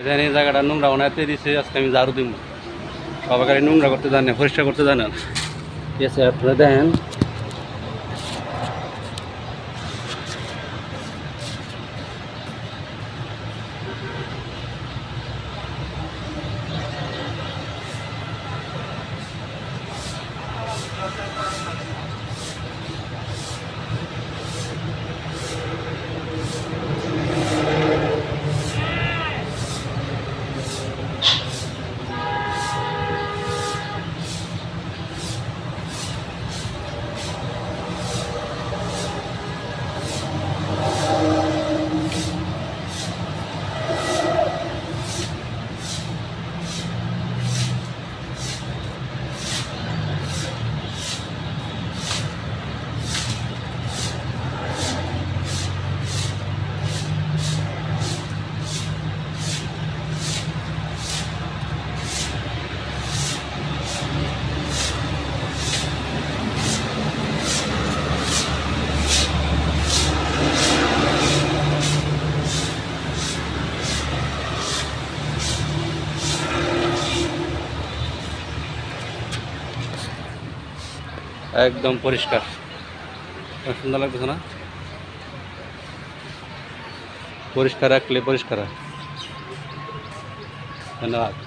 এখানে এই জায়গাটা নোংরা ওনাতে দিছে, আজকে আমি ঝাড়ু দিব সবাই নোংরা করতে জানে, পরিষ্কার করতে জানেন ঠিক আছে, আপনারা দেখেন। একদম পরিষ্কার। সুন্দর লাগতেছে না? পরিষ্কার রাখলে পরিষ্কার ধন্যবাদ।